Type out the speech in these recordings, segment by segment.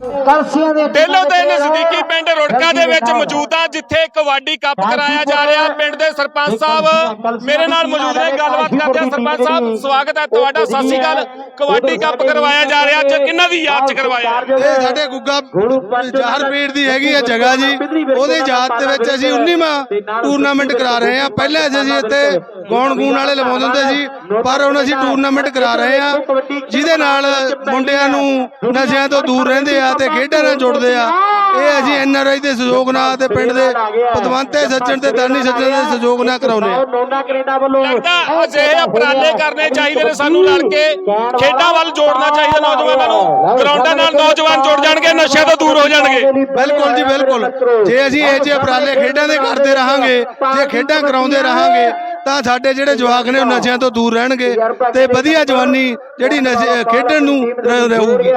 ਕਲਸੀਆਂ ਦੇ ਢੇਲੋਂ ਦੇ ਨਜ਼ਦੀਕੀ ਪਿੰਡ ਰੁੜਕਾ ਦੇ ਵਿੱਚ ਮੌਜੂਦ ਆ ਜਿੱਥੇ ਕਬੱਡੀ ਕੱਪ ਕਰਾਇਆ ਜਾ ਰਿਹਾ। ਪਿੰਡ ਦੇ ਸਰਪੰਚ ਸਾਹਿਬ ਮੇਰੇ ਨਾਲ ਮੌਜੂਦ ਨੇ। ਗੱਲਬਾਤ ਕਰਦੇ ਆ। ਸਰਪੰਚ ਸਾਹਿਬ ਸਵਾਗਤ ਹੈ ਤੁਹਾਡਾ। ਸਤਿ ਸ਼੍ਰੀ ਅਕਾਲ। ਕਬੱਡੀ ਕੱਪ ਕਰਵਾਇਆ ਜਾ ਰਿਹਾ। ਅੱਜ ਕਿਹਨਾਂ ਦੀ ਯਾਦ ਚ ਕਰਵਾਇਆ? ਇਹ ਸਾਡੇ ਗੁੱਗਾ ਜਹਰ ਪੀੜ ਦੀ ਹੈਗੀ ਆ ਜਗ੍ਹਾ ਜੀ। ਉਹਦੇ ਯਾਦ ਦੇ ਵਿੱਚ ਅਸੀਂ 19ਵਾਂ ਟੂਰਨਾਮੈਂਟ ਕਰਾ ਰਹੇ ਹਾਂ। ਪਹਿਲਾਂ ਅਸੀਂ ਇੱਥੇ ਗੌਣ ਗੂਣ ਵਾਲੇ ਲਵਾਉਂਦੇ ਹੁੰਦੇ ਸੀ ਪਰ ਹੁਣ ਅਸੀਂ ਟੂਰਨਾਮੈਂਟ ਕਰਾ ਰਹੇ ਹਾਂ। ਜਿਹਦੇ ਨਾਲ ਮੁੰਡਿਆਂ ਨੂੰ ਨਸ਼ਿਆਂ ਤੋਂ ਦੂਰ ਰਹਿੰਦੇ ਆ। ਤੇ ਖੇਡਾਂ ਨਾਲ ਜੁੜਦੇ ਆ। ਇਹ ਅਸੀਂ ਐਨਆਰਆਈ ਦੇ ਸਹਿਯੋਗ ਨਾਲ ਤੇ ਪਿੰਡ ਦੇ ਪਤਵੰਤੇ ਸੱਜਣ ਤੇ ਦਾਨੀ ਸੱਜਣ ਦੇ ਸਹਿਯੋਗ ਨਾਲ ਕਰਾਉਂਦੇ ਆ। ਨੋਨਾ ਕੈਨੇਡਾ ਵੱਲੋਂ ਲੱਗਦਾ ਅਜਿਹੇ ਉਪਰਾਲੇ ਕਰਨੇ ਚਾਹੀਦੇ ਨੇ ਸਾਨੂੰ ਰਲ ਕੇ। ਖੇਡਾਂ ਵੱਲ ਜੋੜਨਾ ਚਾਹੀਦਾ ਨੌਜਵਾਨਾਂ ਨੂੰ। ਗਰਾਊਂਡਾਂ ਨਾਲ ਨੌਜਵਾਨ ਜੁੜ ਜਾਣਗੇ ਨਸ਼ਿਆਂ ਤੋਂ ਦੂਰ ਹੋ ਜਾਣਗੇ। ਬਿਲਕੁਲ ਜੀ ਬਿਲਕੁਲ। ਜੇ ਅਸੀਂ ਇਹ ਜਿਹੇ ਉਪਰਾਲੇ ਖੇਡਾਂ ਦੇ ਕਰਦੇ ਰਹਾਂਗੇ ਜੇ ਖੇਡਾਂ ਕਰਾਉਂਦੇ ਰਹਾਂਗੇ ਤਾਂ ਸਾਡੇ ਜਿਹੜੇ ਜਵਾਕ ਨੇ ਉਹ ਨਸ਼ਿਆਂ ਤੋਂ ਦੂਰ ਰਹਿਣਗੇ ਤੇ ਵਧੀਆ ਜਵਾਨੀ ਜਿਹੜੀ ਨਸ਼ੇ ਖੇਡਣ ਨੂੰ ਰਹੂਗੀ।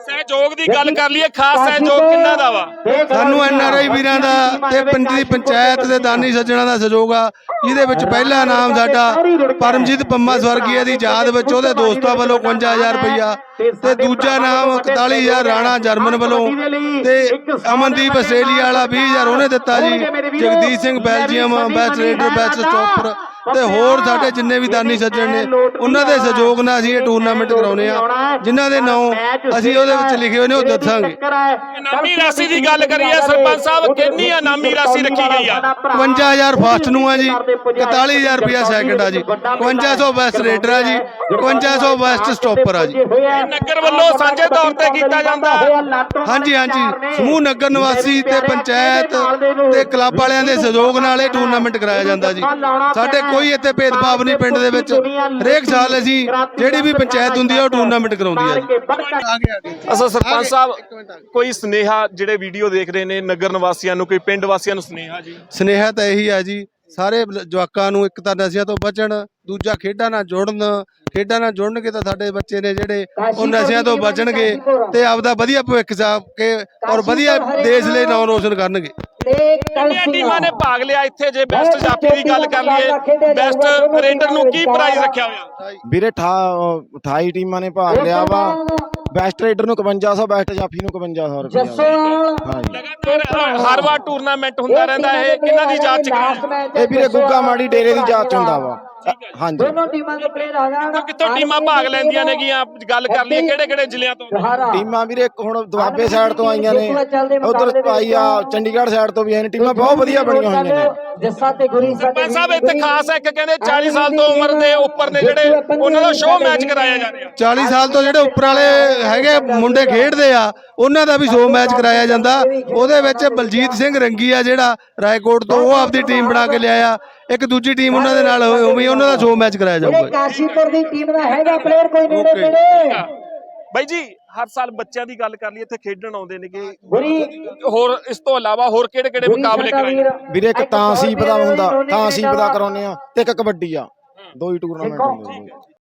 ਸਹਿਯੋਗ ਦੀ ਗੱਲ ਕਰ ਲਈਏ ਖਾਸ ਸਹਿਯੋਗ ਕਿੰਨਾ ਦਾ ਵਾ? ਸਾਨੂੰ ਐਨਆਰਆਈ ਵੀਰਾਂ ਦਾ ਤੇ ਪਿੰਡ ਦੀ ਪੰਚਾਇਤ ਦੇ ਦਾਨੀ ਸੱਜਣਾ ਦਾ ਸਹਿਯੋਗ ਆ। ਜਿਹਦੇ ਵਿੱਚ ਪਹਿਲਾ ਨਾਮ ਸਾਡਾ ਪਰਮਜੀਤ ਪੰਮਾ ਸਵਰਗੀਆ ਦੀ ਯਾਦ ਵਿੱਚ ਉਹਦੇ ਦੋਸਤਾਂ ਵੱਲੋਂ 51000 ਰੁਪਇਆ ਤੇ ਦੂਜਾ ਨਾਮ 41000 ਰਾਣਾ ਜਰਮਨ ਵੱਲੋਂ ਤੇ ਅਮਨਦੀਪ ਆਸਟ੍ਰੇਲੀਆ ਵਾਲਾ 20000 ਉਹਨੇ ਦਿੱਤਾ ਜੀ। Jagdish Singh Belgium best raider best stopper ਤੇ ਹੋਰ ਸਾਡੇ ਜਿੰਨੇ ਵੀ ਦਾਨੀ ਸੱਜਣ ਨੇ ਉਹਨਾਂ ਦੇ ਸਹਿਯੋਗ ਨਾਲ ਅਸੀਂ ਇਹ ਟੂਰਨਾਮੈਂਟ ਕਰਾਉਨੇ ਆ। ਜਿਨ੍ਹਾਂ ਦੇ ਨਾਮ ਅਸੀਂ ਉਹਦੇ ਵਿੱਚ ਲਿਖੇ ਹੋਏ ਨੇ ਉਹ ਦੱਸਾਂਗੇ। ਇਨਾਮੀ ਰਾਸ਼ੀ ਦੀ ਗੱਲ ਕਰੀਏ ਸਰਪੰਚ ਸਾਹਿਬ ਕਿੰਨੀ ਇਨਾਮੀ ਰਾਸ਼ੀ ਰੱਖੀ ਗਈ ਆ? 51000 ਫਾਸਟ ਨੂੰ ਆ ਜੀ 41000 ਰੁਪਿਆ ਸੈਕਿੰਡ ਆ ਜੀ। 5500 ਬੈਸਟ ਰੇਡਰ ਆ ਜੀ। 5500 ਬੈਸਟ ਸਟਾਪਰ ਆ ਜੀ। ਇਹ ਨਗਰ ਵੱਲੋਂ ਸਾਂਝੇ ਤੌਰ ਤੇ ਕੀਤਾ ਜਾਂਦਾ। ਹਾਂਜੀ ਹਾਂਜੀ। ਸਮੂਹ ਨਗਰ ਨਿਵਾਸੀ ਤੇ ਪੰਚਾਇਤ ਤੇ ਕਲੱਬ ਵਾਲਿਆਂ ਦੇ ਸਹਿਯੋਗ ਨਾਲ ਇਹ ਟੂਰਨਾਮੈਂਟ ਕਰਾਇਆ ਜਾਂਦਾ ਜੀ ਸਾਡੇ ਕੋਈ ਇੱਥੇ ਭੇਦਭਾਵ ਨਹੀਂ ਪਿੰਡ ਦੇ ਵਿੱਚ। ਹਰੇਕ ਸਾਲ ਅਸੀਂ ਜਿਹੜੀ ਵੀ ਪੰਚਾਇਤ ਹੁੰਦੀ ਆ ਉਹ ਟੂਰਨਾਮੈਂਟ ਕਰਾਉਂਦੀ ਆ। ਜੀ ਅਸਾ ਸਰਪੰਚ ਸਾਹਿਬ ਕੋਈ ਸਨੇਹਾ ਜਿਹੜੇ ਵੀਡੀਓ ਦੇਖ ਰਹੇ ਨੇ ਨਗਰ ਨਿਵਾਸੀਆਂ ਨੂੰ ਕੋਈ ਪਿੰਡ ਵਾਸੀਆਂ ਨੂੰ ਸਨੇਹਾ ਜੀ? ਸਨੇਹਾ ਤਾਂ ਇਹੀ ਆ ਜੀ ਸਾਰੇ ਜਵਾਕਾਂ ਨੂੰ ਇੱਕ ਤਾਂ ਨਸ਼ਿਆਂ ਤੋਂ ਬਚਣ ਦੂਜਾ ਖੇਡਾਂ ਨਾਲ ਜੁੜਨ ਖੇਡਾਂ ਨਾਲ ਜੁੜਨਗੇ ਤਾਂ ਸਾਡੇ ਬੱਚੇ ਨੇ ਜਿਹੜੇ ਉਹ ਨਸ਼ਿਆਂ ਤੋਂ ਬਚਣਗੇ ਤੇ ਆਪਦਾ ਵਧੀਆ ਭਵਿੱਖ ਸਾਬ ਕੇ ਔਰ ਵਧੀਆ ਦੇਸ਼ ਲਈ ਨਾਮ ਰੋਸ਼ਨ ਕਰਨਗੇ। ਕਿੰਨੀਆਂ ਟੀਮਾਂ ਨੇ ਭਾਗ ਲਿਆ ਇੱਥੇ? ਜੇ ਬੈਸਟ ਜਾਫੀ ਦੀ ਗੱਲ ਕਰ ਲਈਏ ਬੈਸਟ ਰੇਡਰ ਨੂੰ ਕੀ ਪ੍ਰਾਈਜ਼ ਰੱਖਿਆ ਹੋਇਆ? ਵੀਰੇ 28 ਟੀਮਾਂ ਨੇ ਭਾਗ ਲਿਆ ਵਾ। ਬੈਸਟ ਰੇਡਰ ਨੂੰ 5500 ਬੈਸਟ ਜਾਫੀ ਨੂੰ 5500 ਰੁਪਏ ਜੱਸੋਵਾਲ ਹਾਂਜੀ। ਲਗਾਤਾਰ ਹਰ ਵਾਰ ਟੂਰਨਾਮੈਂਟ ਹੁੰਦਾ ਰਹਿੰਦਾ ਹੈ ਕਿਹਨਾਂ ਦੀ ਜਾਂਚ ਇਹ ਵੀਰੇ ਗੁੱਗਾ ਮਾੜੀ ਡੇਰੇ ਦੀ ਜਾਂਚ ਹੁੰਦਾ ਵਾ। ਹਾਂਜੀ। ਦੋਨੋਂ ਟੀਮਾਂ ਦੇ ਪਲੇਅਰ ਆ ਜਾਣ। ਕਿੱਥੋਂ ਕਿੱਥੋਂ ਟੀਮਾਂ ਭਾਗ ਲੈਂਦੀਆਂ ਨੇਗੀਆਂ? ਗੱਲ ਕਰ ਲਈਏ ਕਿਹੜੇ ਕਿਹੜੇ ਜ਼ਿਲ੍ਹਿਆਂ ਤੋਂ? ਟੀਮਾਂ ਵੀਰੇ ਇੱਕ ਹੁਣ ਦੁਆਬੇ ਸਾਈਡ ਤੋਂ ਆਈਆਂ ਨੇ। ਉਧਰ ਆਈ ਆ ਚੰਡੀਗੜ੍ਹ ਸਾਈਡ ਤੋਂ ਵੀ ਆਈਆਂ ਨੇ। ਟੀਮਾਂ ਬਹੁਤ ਵਧੀਆ ਬਣੀਆਂ ਹੋਈਆਂ ਨੇ। ਜੱਸਾ ਤੇ ਗੁਰੀ ਸਰਪੰਚ ਸਾਹਿਬ ਇੱਥੇ ਖਾਸ ਹੈ ਕਿ ਕਹਿੰਦੇ 40 ਸਾਲ ਤੋਂ ਉਮਰ ਦੇ ਉੱਪਰ ਨੇ ਜਿਹੜੇ ਉਹਨਾਂ ਦਾ ਸ਼ੋਅ ਮੈਚ ਕਰਾਇਆ ਜਾ ਰਿਹਾ। 40 ਸਾਲ ਤੋਂ ਜਿਹੜੇ ਉੱਪਰ ਵਾਲੇ ਹੈਗੇ ਮੁੰਡੇ ਖੇਡਦੇ ਆ ਉਹਨਾਂ ਦਾ ਵੀ 100 ਮੈਚ ਕਰਾਇਆ ਜਾਂਦਾ। ਉਹਦੇ ਵਿੱਚ ਬਲਜੀਤ ਸਿੰਘ ਰੰਗੀ ਆ ਜਿਹੜਾ ਰਾਏਕੋਟ ਤੋਂ ਉਹ ਆਪਦੀ ਟੀਮ ਬਣਾ ਕੇ ਲਿਆਇਆ। ਇੱਕ ਦੂਜੀ ਟੀਮ ਉਹਨਾਂ ਦੇ ਨਾਲ ਉਵੇਂ ਹੀ ਉਹਨਾਂ ਦਾ 100 ਮੈਚ ਕਰਾਇਆ ਜਾਊਗਾ। ਕਾਸ਼ੀਪੁਰ ਦੀ ਟੀਮ ਦਾ ਹੈਗਾ ਪਲੇਅਰ ਕੋਈ ਨੇੜੇ. ਨੇੜੇ। ਬਾਈ ਜੀ ਹਰ ਸਾਲ ਬੱਚਿਆਂ ਦੀ ਗੱਲ ਕਰ ਲਈਏ ਇੱਥੇ ਖੇਡਣ ਆਉਂਦੇ ਨੇਗੇ ਹੋਰ ਇਸ ਤੋਂ ਇਲਾਵਾ ਹੋਰ ਕਿਹੜੇ ਕਿਹੜੇ ਮੁਕਾਬਲੇ ਕਰਾਏ ਵੀਰੇ। ਇੱਕ ਤਾਂ ਸੀਪ ਦਾ ਹੁੰਦਾ ਤਾਂ ਸੀਪ ਦਾ ਕਰਾਉਨੇ ਆ ਤੇ ਇੱਕ ਕਬੱਡੀ ਆ। ਦੋ ਹੀ ਟੂਰਨਾਮੈਂਟ ਹੁੰਦੇ ਨੇ।